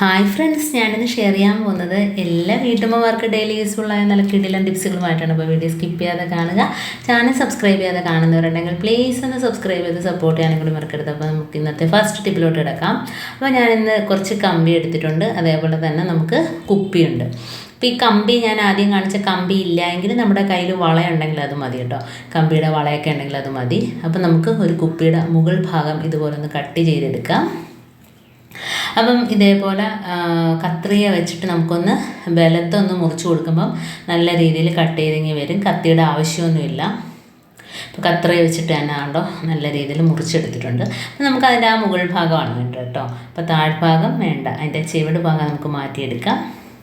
Hi friends ഞാനിന്ന് share ചെയ്യാൻ പോകുന്നത് എല്ലാ വീട്ടമ്മമാർക്ക് ഡെയിലി യൂസ്ഫുള്ളായ നല്ല കിടിലൻ ടിപ്സുകളുമായിട്ടാണ് അപ്പോൾ വീഡിയോ സ്കിപ്പ് ചെയ്യാതെ കാണുക. ചാനൽ സബ്സ്ക്രൈബ് ചെയ്യാതെ കാണുന്നവരുണ്ടെങ്കിൽ പ്ലീസ് ഒന്ന് സബ്സ്ക്രൈബ് ചെയ്ത് സപ്പോർട്ട് ചെയ്യാനും കൂടി മറക്കരുത്. അപ്പോൾ നമുക്ക് ഇന്നത്തെ ഫസ്റ്റ് ടിപ്പിലോട്ട് കിടക്കാം. അപ്പോൾ ഞാനിന്ന് കുറച്ച് കമ്പി എടുത്തിട്ടുണ്ട്. അതേപോലെ തന്നെ നമുക്ക് കുപ്പിയുണ്ട്. അപ്പോൾ ഈ കമ്പി ഞാൻ ആദ്യം കാണിച്ച കമ്പി ഇല്ല എങ്കിൽ നമ്മുടെ കയ്യിൽ വളയുണ്ടെങ്കിൽ അത് മതി കേട്ടോ. കമ്പിയുടെ വളയൊക്കെ ഉണ്ടെങ്കിൽ അത് മതി. അപ്പോൾ നമുക്ക് ഒരു കുപ്പിയുടെ മുകൾ ഭാഗം ഇതുപോലെ ഒന്ന് കട്ട് ചെയ്തെടുക്കാം. അപ്പം ഇതേപോലെ കത്രിയ വെച്ചിട്ട് നമുക്കൊന്ന് ബലത്തൊന്ന് മുറിച്ച് കൊടുക്കുമ്പം നല്ല രീതിയിൽ കട്ട് ചെയ്തിങ്ങി വരും. കത്തിയുടെ ആവശ്യമൊന്നുമില്ല. ഇപ്പോൾ കത്രിക വെച്ചിട്ട് തന്നെ ആണ്ടോ നല്ല രീതിയിൽ മുറിച്ചെടുത്തിട്ടുണ്ട്. അപ്പം നമുക്ക് അതിന്റെ ആ മുകൾ ഭാഗമാണ് വേണ്ടത് കേട്ടോ. അപ്പോൾ താഴ്ഭാഗം വേണ്ട. അതിന്റെ ചെവിട് ഭാഗം നമുക്ക് മാറ്റിയെടുക്കാം.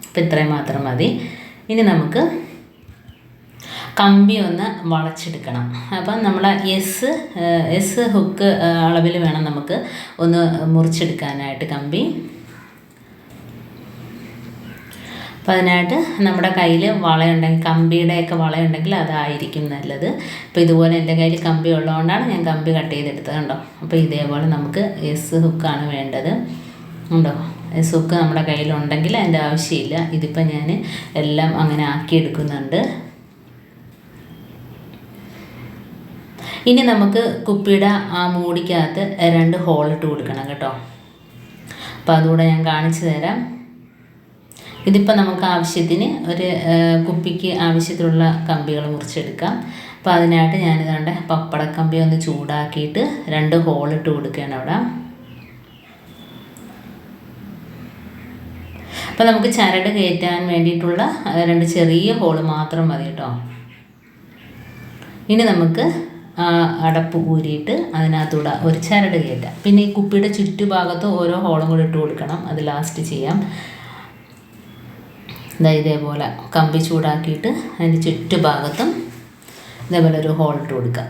അപ്പോൾ ഇത്രയും മാത്രം മതി. ഇനി നമുക്ക് കമ്പി ഒന്ന് വളച്ചെടുക്കണം. അപ്പം നമ്മൾ എസ് എസ് ഹുക്ക് അളവിൽ വേണം നമുക്ക് ഒന്ന് മുറിച്ചെടുക്കാനായിട്ട് കമ്പി. അപ്പോൾ അതിനായിട്ട് നമ്മുടെ കയ്യിൽ വളയുണ്ടെങ്കിൽ കമ്പിയുടെയൊക്കെ വളയുണ്ടെങ്കിൽ അതായിരിക്കും നല്ലത്. അപ്പോൾ ഇതുപോലെ എന്റെ കയ്യിൽ കമ്പി ഉള്ളതുകൊണ്ടാണ് ഞാൻ കമ്പി കട്ട് ചെയ്തെടുത്തത് കണ്ടോ? അപ്പോൾ ഇതേപോലെ നമുക്ക് എസ് ഹുക്കാണ് വേണ്ടത്. ഉണ്ടോ? എസ് ഹുക്ക് നമ്മുടെ കയ്യിലുണ്ടെങ്കിൽ അതിന്റെ ആവശ്യമില്ല. ഇതിപ്പോൾ ഞാൻ എല്ലാം അങ്ങനെ ആക്കിയെടുക്കുന്നുണ്ട്. ഇനി നമുക്ക് കുപ്പിയുടെ ആ മൂടിക്കകത്ത് രണ്ട് ഹോൾ ഇട്ട് കൊടുക്കണം കേട്ടോ. അപ്പോൾ അതുകൂടെ ഞാൻ കാണിച്ചു തരാം. ഇതിപ്പോൾ നമുക്ക് ആവശ്യത്തിന് ഒരു കുപ്പിക്ക് ആവശ്യത്തിലുള്ള കമ്പികൾ മുറിച്ചെടുക്കാം. അപ്പോൾ അതിനായിട്ട് ഞാനിതാണ്ട് പപ്പടക്കമ്പി ഒന്ന് ചൂടാക്കിയിട്ട് രണ്ട് ഹോൾ ഇട്ട് കൊടുക്കുകയാണ് അവിടെ. അപ്പോൾ നമുക്ക് ചരട് കയറ്റാൻ വേണ്ടിയിട്ടുള്ള രണ്ട് ചെറിയ ഹോൾ മാത്രം മതി കേട്ടോ. ഇനി നമുക്ക് ആ അടപ്പ് കൂരിയിട്ട് അതിനകത്തൂടെ ഒരു ചരട് കയറ്റാം പിന്നെ ഈ കുപ്പിയുടെ ചുറ്റുഭാഗത്ത് ഓരോ ഹോളും കൂടി ഇട്ട് കൊടുക്കണം. അത് ലാസ്റ്റ് ചെയ്യാം. ഇതാ ഇതേപോലെ കമ്പി ചൂടാക്കിയിട്ട് അതിന്റെ ചുറ്റുഭാഗത്തും ഇതേപോലെ ഒരു ഹോൾ ഇട്ട് കൊടുക്കാം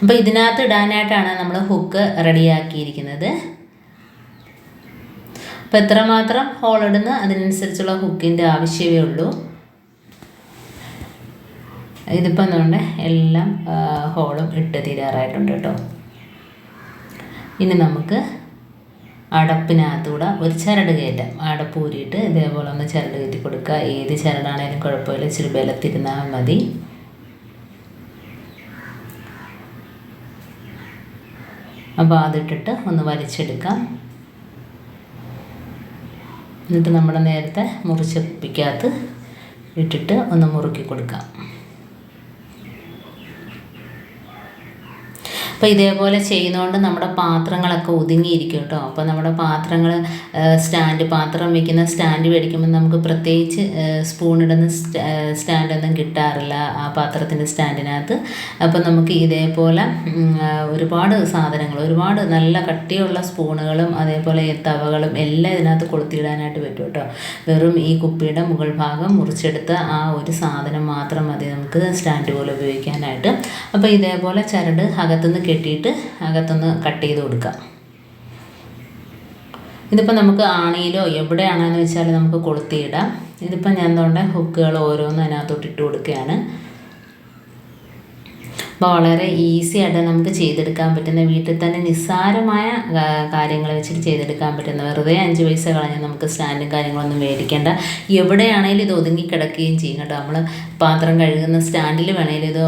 അപ്പോൾ ഇതിനകത്ത് ഇടാനായിട്ടാണ് നമ്മൾ ഹുക്ക് റെഡിയാക്കിയിരിക്കുന്നത്. അപ്പോൾ എത്രമാത്രം ഹോൾ ഇടുന്ന? അതിനനുസരിച്ചുള്ള ഹുക്കിന്റെ ആവശ്യമേ ഉള്ളൂ. ഇതിപ്പം എന്തുകൊണ്ട് എല്ലാം ഹോളും ഇട്ട് തീരാറായിട്ടുണ്ട് കേട്ടോ. ഇനി നമുക്ക് അടപ്പിനകത്തൂടെ ഒരു ചരട് കയറ്റാം. അടപ്പ് ഊരിയിട്ട് ഇതേപോലെ ഒന്ന് ചരട് കയറ്റി കൊടുക്കുക. ഏത് ചരടാണേലും കുഴപ്പമില്ല. ഇച്ചിരി ബലത്തിരുന്നാൽ മതി. അപ്പോൾ അതിട്ടിട്ട് ഒന്ന് വലിച്ചെടുക്കാം. എന്നിട്ട് നമ്മൾ നേരത്തെ മുറിച്ച് കുപ്പിക്കകത്ത് ഇട്ടിട്ട് ഒന്ന് മുറുക്കി കൊടുക്കാം. അപ്പോൾ ഇതേപോലെ ചെയ്യുന്നതുകൊണ്ട് നമ്മുടെ പാത്രങ്ങളൊക്കെ ഒതുങ്ങിയിരിക്കും കേട്ടോ. അപ്പോൾ നമ്മുടെ പാത്രങ്ങൾ സ്റ്റാൻഡ് പാത്രം വയ്ക്കുന്ന സ്റ്റാൻഡ് മേടിക്കുമ്പോൾ നമുക്ക് പ്രത്യേകിച്ച് സ്പൂൺ ഇടുന്ന സ്റ്റാൻഡൊന്നും കിട്ടാറില്ല ആ പാത്രത്തിന്റെ സ്റ്റാൻഡിനകത്ത്. അപ്പോൾ നമുക്ക് ഇതേപോലെ ഒരുപാട് സാധനങ്ങൾ ഒരുപാട് നല്ല കട്ടിയുള്ള സ്പൂണുകളും അതേപോലെ തവകളും എല്ലാം ഇതിനകത്ത് കൊളുത്തിയിടാനായിട്ട് പറ്റും കേട്ടോ. വെറും ഈ കുപ്പിയുടെ മുകൾ ഭാഗം മുറിച്ചെടുത്ത് ആ ഒരു സാധനം മാത്രം മതി നമുക്ക് സ്റ്റാൻഡ് പോലെ ഉപയോഗിക്കാനായിട്ട്. അപ്പോൾ ഇതേപോലെ ചരട് അകത്തുനിന്ന് കെട്ടിയിട്ട് അകത്തുനിന്ന് കട്ട് ചെയ്ത് കൊടുക്കാം. ഇതിപ്പോൾ നമുക്ക് ആണിയിലോ എവിടെയാണെന്ന് വെച്ചാൽ നമുക്ക് കൊളുത്തിയിടാം. ഇതിപ്പോൾ ഞാൻ തോണ്ട ഹുക്കുകൾ ഓരോന്നും അതിനകത്തോട്ട് ഇട്ട് കൊടുക്കുകയാണ് വളരെ ഈസി ആയിട്ട് നമുക്ക് ചെയ്തെടുക്കാൻ പറ്റുന്ന വീട്ടിൽ തന്നെ നിസ്സാരമായ കാര്യങ്ങൾ വെച്ചിട്ട് ചെയ്തെടുക്കാൻ പറ്റുന്ന വെറുതെ അഞ്ച് പൈസ കളഞ്ഞ് നമുക്ക് സ്റ്റാൻഡും കാര്യങ്ങളൊന്നും മേടിക്കേണ്ട എവിടെയാണേലും ഇത് ഒതുങ്ങി കിടക്കുകയും ചെയ്യും കേട്ടോ. നമ്മൾ പാത്രം കഴുകുന്ന സ്റ്റാൻഡിൽ വേണേലും ഇത്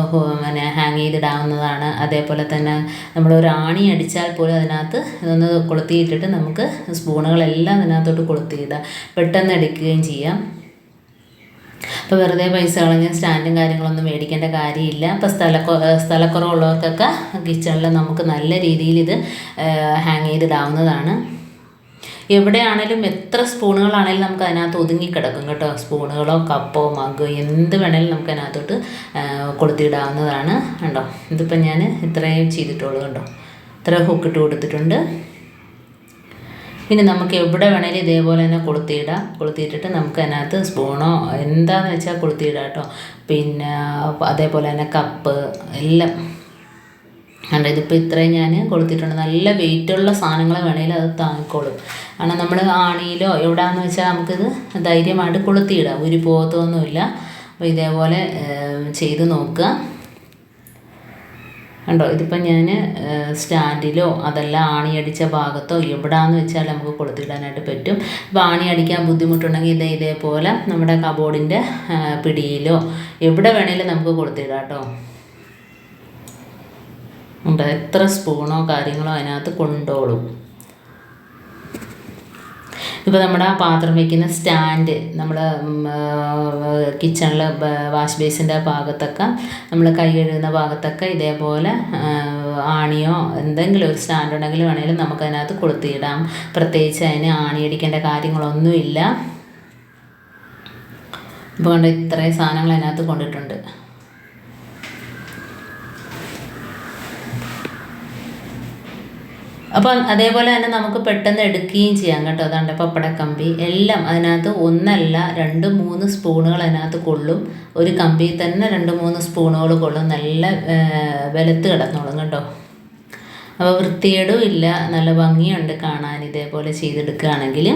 പിന്നെ ഹാങ് ചെയ്തിടാവുന്നതാണ്. അതേപോലെ തന്നെ നമ്മൾ ഒരു ആണി അടിച്ചാൽ പോലും അതിനകത്ത് ഇതൊന്ന് കൊളുത്തിയിട്ടിട്ട് നമുക്ക് സ്പൂണുകളെല്ലാം അതിനകത്തോട്ട് കൊളുത്തിയിടാം. പെട്ടെന്ന് എടുക്കുകയും ചെയ്യാം. അപ്പോൾ വെറുതെ പൈസ കളഞ്ഞ് സ്റ്റാൻഡും കാര്യങ്ങളൊന്നും മേടിക്കേണ്ട കാര്യമില്ല. അപ്പോൾ സ്ഥലക്കൊ സ്ഥലക്കുറവുള്ളവർക്കൊക്കെ കിച്ചണിൽ നമുക്ക് നല്ല രീതിയിൽ ഇത് ഹാങ് ചെയ്തിടാവുന്നതാണ്. എവിടെയാണേലും എത്ര സ്പൂണുകളാണേലും നമുക്ക് അതിനകത്ത് ഒതുങ്ങിക്കിടക്കും കേട്ടോ. സ്പൂണുകളോ കപ്പോ മഗ്ഗോ എന്ത് വേണേലും നമുക്ക് അതിനകത്തോട്ട് കൊളുത്തിയിടാവുന്നതാണ്. കണ്ടോ? ഇതിപ്പോൾ ഞാൻ ഇത്രയും ചെയ്തിട്ടുള്ളൂ കണ്ടോ? ഇത്ര ഹുക്കിട്ട് കൊടുത്തിട്ടുണ്ട്. പിന്നെ നമുക്ക് എവിടെ വേണേലും ഇതേപോലെ തന്നെ കൊളുത്തിയിടാം. കൊളുത്തിയിട്ടിട്ട് നമുക്ക് അതിനകത്ത് സ്പൂണോ എന്താന്ന് വെച്ചാൽ കൊളുത്തിയിടാം കേട്ടോ. പിന്നെ അതേപോലെ തന്നെ കപ്പ് എല്ലാം. കണ്ടോ ഇതിപ്പോൾ ഇത്രയും ഞാൻ കൊളുത്തിയിട്ടുണ്ട്. നല്ല വെയിറ്റുള്ള സാധനങ്ങൾ വേണേലും അത് താങ്ങിക്കോളും. കാരണം നമ്മൾ ആണിയിലോ എവിടെയാണെന്ന് വെച്ചാൽ നമുക്കിത് ധൈര്യമായിട്ട് കൊളുത്തിയിടാം. ഒരു പോകത്തൊന്നുമില്ല അപ്പോൾ ഇതേപോലെ ചെയ്ത് നോക്കുക. കണ്ടോ? ഇതിപ്പോൾ ഞാൻ സ്റ്റാൻഡിലോ അതല്ല ആണി അടിച്ച ഭാഗത്തോ എവിടാന്ന് വെച്ചാൽ നമുക്ക് കൊളുത്തിടാനായിട്ട് പറ്റും. അപ്പോൾ ആണി അടിക്കാൻ ബുദ്ധിമുട്ടുണ്ടെങ്കിൽ ഇതേ ഇതേപോലെ നമ്മുടെ കബോർഡിന്റെ പിടിയിലോ എവിടെ വേണേലും നമുക്ക് കൊളുത്തിടാം കേട്ടോ. ഉണ്ട്? എത്ര സ്പൂണോ കാര്യങ്ങളോ അതിനകത്ത് കൊണ്ടോളും. ഇപ്പോൾ നമ്മുടെ പാത്രം വയ്ക്കുന്ന സ്റ്റാൻഡ് നമ്മൾ കിച്ചണിൽ വാഷ് ബേസിന്റെ ഭാഗത്തൊക്കെ നമ്മൾ കൈ കഴുകുന്ന ഭാഗത്തൊക്കെ ഇതേപോലെ ആണിയോ എന്തെങ്കിലും ഒരു സ്റ്റാൻഡ് ഉണ്ടെങ്കിൽ വേണമെങ്കിലും നമുക്കതിനകത്ത് കൊളുത്തിയിടാം. പ്രത്യേകിച്ച് അതിന് ആണി അടിക്കേണ്ട കാര്യങ്ങളൊന്നുമില്ല. ഇപ്പോൾ കൊണ്ട് ഇത്രയും സാധനങ്ങൾ അതിനകത്ത് കൊണ്ടിട്ടുണ്ട്. അപ്പം അതേപോലെ തന്നെ നമുക്ക് പെട്ടെന്ന് എടുക്കുകയും ചെയ്യാം കേട്ടോ. അതാണ്ട് പപ്പടക്കമ്പി എല്ലാം അതിനകത്ത് ഒന്നല്ല രണ്ട് മൂന്ന് സ്പൂണുകൾ അതിനകത്ത് കൊള്ളും. ഒരു കമ്പി തന്നെ രണ്ട് മൂന്ന് സ്പൂണുകൾ കൊള്ളും. നല്ല വിലത്ത് കിടന്നോളും കേട്ടോ. അപ്പോൾ വൃത്തികേടും ഇല്ല. നല്ല ഭംഗിയുണ്ട് കാണാൻ ഇതേപോലെ ചെയ്തെടുക്കുകയാണെങ്കിൽ.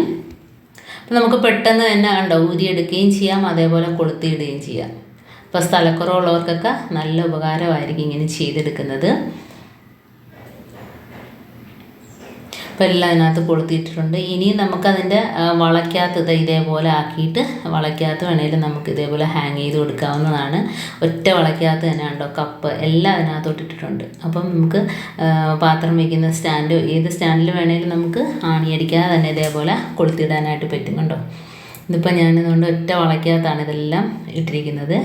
അപ്പം നമുക്ക് പെട്ടെന്ന് തന്നെ കണ്ടോ ഊരിയെടുക്കുകയും ചെയ്യാം അതേപോലെ കൊളുത്തിയിടുകയും ചെയ്യാം. അപ്പോൾ സ്ഥലക്കുറവുള്ളവർക്കൊക്കെ നല്ല ഉപകാരമായിരിക്കും ഇങ്ങനെ ചെയ്തെടുക്കുന്നത്. എല്ലാം അതിനകത്ത് കൊളുത്തിയിട്ടിട്ടുണ്ട്. ഇനി നമുക്കതിന്റെ വളയ്ക്കകത്ത് ഇതേപോലെ ആക്കിയിട്ട് വളയ്ക്കകത്ത് വേണമെങ്കിലും നമുക്ക് ഇതേപോലെ ഹാങ് ചെയ്ത് കൊടുക്കാവുന്നതാണ്. ഒറ്റ വളയ്ക്കകത്ത് തന്നെ ഉണ്ടോ കപ്പ് എല്ലാം അതിനകത്തോട്ട് ഇട്ടിട്ടുണ്ട്. അപ്പം നമുക്ക് പാത്രം വയ്ക്കുന്ന സ്റ്റാൻഡ് ഏത് സ്റ്റാൻഡിൽ വേണമെങ്കിലും നമുക്ക് ആണിയടിക്കാതെ തന്നെ ഇതേപോലെ കൊളുത്തിടാനായിട്ട് പറ്റും കണ്ടോ? ഇതിപ്പോൾ ഞാനിതുകൊണ്ട് ഒറ്റ വളയ്ക്കകത്താണ് ഇതെല്ലാം ഇട്ടിരിക്കുന്നത്.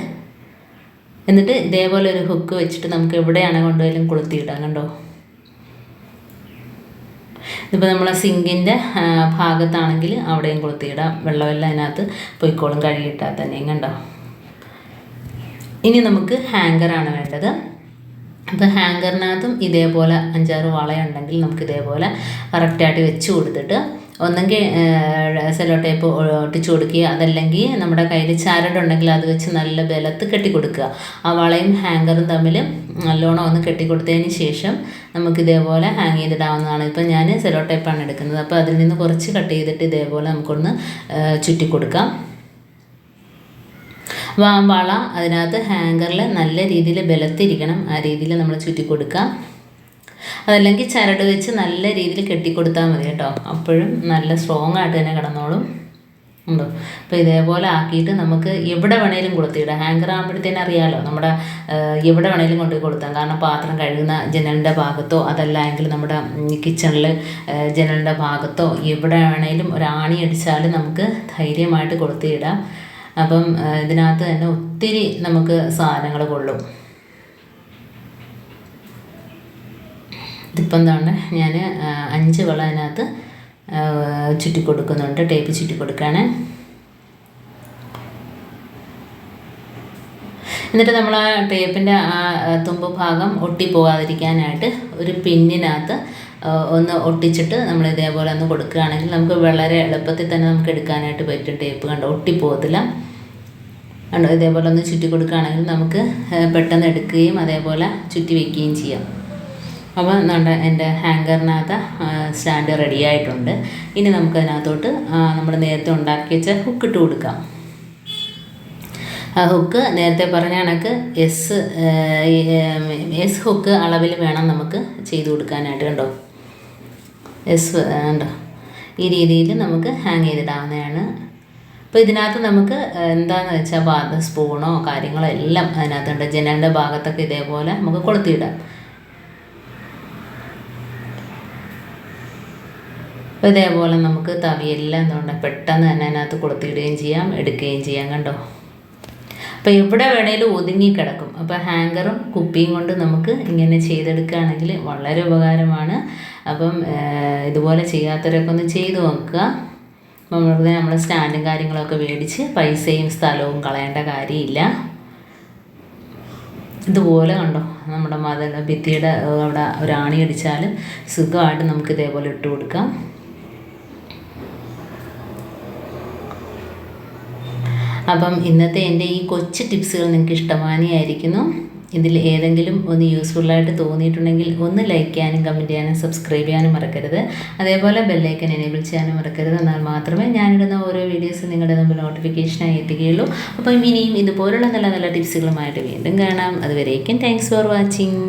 എന്നിട്ട് ഇതേപോലെ ഒരു ഹുക്ക് വെച്ചിട്ട് നമുക്ക് എവിടെയാണ് കൊണ്ടുപോയാലും കൊളുത്തിയിടാം കണ്ടോ? ഇതിപ്പോൾ നമ്മളെ സിങ്കിന്റെ ഭാഗത്താണെങ്കിൽ അവിടെയും കൊളുത്തിയിടാം. വെള്ളമെല്ലാം അതിനകത്ത് പൊയ്ക്കോളും. കഴുകിയിട്ടാൽ തന്നെയും കണ്ടോ? ഇനി നമുക്ക് ഹാങ്കറാണ് വേണ്ടത്. അപ്പോൾ ഹാങ്കറിനകത്തും ഇതേപോലെ അഞ്ചാറ് വളയുണ്ടെങ്കിൽ നമുക്ക് ഇതേപോലെ കറക്റ്റായിട്ട് വെച്ച് കൊടുത്തിട്ട് ഒന്നെങ്കിൽ സെലോ ടേപ്പ് ഒട്ടിച്ചു കൊടുക്കുക. അതല്ലെങ്കിൽ നമ്മുടെ കയ്യിൽ ചരടുണ്ടെങ്കിൽ അത് വെച്ച് നല്ല ബലത്ത് കെട്ടി കൊടുക്കുക ആ വളയും ഹാങ്കറും തമ്മിൽ നല്ലോണം ഒന്ന് കെട്ടിക്കൊടുത്തതിന് ശേഷം നമുക്ക് ഇതേപോലെ ഹാങ് ചെയ്തിടാവുന്നതാണ്. ഇപ്പം ഞാൻ സെലോ ടേപ്പാണ് എടുക്കുന്നത്. അപ്പോൾ അതിൽ നിന്ന് കുറച്ച് കട്ട് ചെയ്തിട്ട് ഇതേപോലെ നമുക്കൊന്ന് ചുറ്റി കൊടുക്കാം അപ്പോൾ ആ വള അതിനകത്ത് ഹാങ്കറിൽ നല്ല രീതിയിൽ ബലത്തിരിക്കണം. ആ രീതിയിൽ നമ്മൾ ചുറ്റി കൊടുക്കാം അതല്ലെങ്കിൽ ചരട് വെച്ച് നല്ല രീതിയിൽ കെട്ടിക്കൊടുത്താൽ മതി കേട്ടോ. അപ്പോഴും നല്ല സ്ട്രോങ് ആയിട്ട് തന്നെ കിടന്നോളും. ഉണ്ടോ? അപ്പോൾ ഇതേപോലെ ആക്കിയിട്ട് നമുക്ക് എവിടെ വേണേലും കൊളുത്തിയിടാം. ഹാങ്കർ ആകുമ്പോഴത്തേനും അറിയാമല്ലോ നമ്മുടെ എവിടെ വേണേലും കൊണ്ടുപോയി കൊളുത്താം. കാരണം പാത്രം കഴുകുന്ന ജനലിന്റെ ഭാഗത്തോ അതല്ല എങ്കിൽ നമ്മുടെ കിച്ചണിൽ ജനലിന്റെ ഭാഗത്തോ എവിടെ വേണേലും ഒരാണി അടിച്ചാൽ നമുക്ക് ധൈര്യമായിട്ട് കൊളുത്തിയിടാം. അപ്പം ഇതിനകത്ത് തന്നെ ഒത്തിരി നമുക്ക് സാധനങ്ങൾ കൊള്ളും. ഇതിപ്പം എന്താണ് ഞാൻ അഞ്ച് വള അതിനകത്ത് ചുറ്റി കൊടുക്കുന്നുണ്ട് ടേപ്പ് ചുറ്റി കൊടുക്കുകയാണ് എന്നിട്ട് നമ്മൾ ആ ടേപ്പിന്റെ ആ തുമ്പ് ഭാഗം ഒട്ടിപ്പോകാതിരിക്കാനായിട്ട് ഒരു പിന്നിനകത്ത് ഒന്ന് ഒട്ടിച്ചിട്ട് നമ്മൾ ഇതേപോലെ ഒന്ന് കൊടുക്കുകയാണെങ്കിൽ നമുക്ക് വളരെ എളുപ്പത്തിൽ തന്നെ നമുക്ക് എടുക്കാനായിട്ട് പറ്റും ടേപ്പ്. കണ്ടോ ഒട്ടിപ്പോകത്തില്ല കണ്ടോ ഇതേപോലെ ഒന്ന് ചുറ്റി കൊടുക്കുകയാണെങ്കിൽ നമുക്ക് പെട്ടെന്ന് എടുക്കുകയും അതേപോലെ ചുറ്റി വയ്ക്കുകയും ചെയ്യാം. അപ്പോൾ നമ്മുടെ എന്റെ ഹാങ്കറിനകത്ത് സ്റ്റാൻഡ് റെഡി ആയിട്ടുണ്ട്. ഇനി നമുക്ക് അതിനകത്തോട്ട് നമ്മൾ നേരത്തെ ഉണ്ടാക്കി വെച്ച ഹുക്ക് ഇട്ട് കൊടുക്കാം. ആ ഹുക്ക് നേരത്തെ പറഞ്ഞ കണക്ക് എസ് എസ് ഹുക്ക് അളവിൽ വേണം നമുക്ക് ചെയ്ത് കൊടുക്കാനായിട്ട് കണ്ടോ? എസ് കണ്ടോ? ഈ രീതിയിൽ നമുക്ക് ഹാങ് ചെയ്തിടാവുന്നതാണ്. അപ്പോൾ ഇതിനകത്ത് നമുക്ക് എന്താണെന്ന് വെച്ചാൽ സ്പൂണോ കാര്യങ്ങളോ എല്ലാം അതിനകത്തുണ്ട്. ജനലിന്റെ ഭാഗത്തൊക്കെ ഇതേപോലെ നമുക്ക് കൊളുത്തിയിടാം. അപ്പോൾ ഇതേപോലെ നമുക്ക് തവിയെല്ലാം എന്തുകൊണ്ട് പെട്ടെന്ന് തന്നെ അതിനകത്ത് കൊളുത്തിയിടുകയും ചെയ്യാം എടുക്കുകയും ചെയ്യാം കണ്ടോ? അപ്പോൾ എവിടെ വേണേലും ഒതുങ്ങി കിടക്കും. അപ്പോൾ ഹാങ്കറും കുപ്പിയും കൊണ്ട് നമുക്ക് ഇങ്ങനെ ചെയ്തെടുക്കുകയാണെങ്കിൽ വളരെ ഉപകാരമാണ്. അപ്പം ഇതുപോലെ ചെയ്യാത്തവരൊക്കെ ഒന്ന് ചെയ്തു നോക്കുക. വെറുതെ നമ്മൾ സ്റ്റാൻഡും കാര്യങ്ങളൊക്കെ മേടിച്ച് പൈസയും സ്ഥലവും കളയേണ്ട കാര്യമില്ല. ഇതുപോലെ കണ്ടോ? നമ്മുടെ മത ഭിത്തിയുടെ അവിടെ ഒരാണി അടിച്ചാൽ സുഖമായിട്ട് നമുക്ക് ഇതേപോലെ ഇട്ട് കൊടുക്കാം അപ്പം ഇന്നത്തെ എന്റെ ഈ കൊച്ചു ടിപ്സുകൾ നിങ്ങൾക്ക് ഇഷ്ടമാനിയായിരിക്കുന്നു ഇതിൽ ഏതെങ്കിലും ഒന്ന് യൂസ്ഫുള്ളായിട്ട് തോന്നിയിട്ടുണ്ടെങ്കിൽ ഒന്ന് ലൈക്ക് ചെയ്യാനും കമന്റ് ചെയ്യാനും സബ്സ്ക്രൈബ് ചെയ്യാനും മറക്കരുത്. അതേപോലെ ബെല്ലൈക്കൻ എനേബിൾ ചെയ്യാനും മറക്കരുത്. എന്നാൽ മാത്രമേ ഞാനിടുന്ന ഓരോ വീഡിയോസ് നിങ്ങളുടെ മുമ്പിൽ നോട്ടിഫിക്കേഷനായി എത്തുകയുള്ളൂ. അപ്പം ഇനിയും ഇതുപോലുള്ള നല്ല നല്ല ടിപ്സുകളുമായിട്ട് വീണ്ടും കാണാം. അതുവരേക്കും താങ്ക്സ് ഫോർ വാച്ചിങ്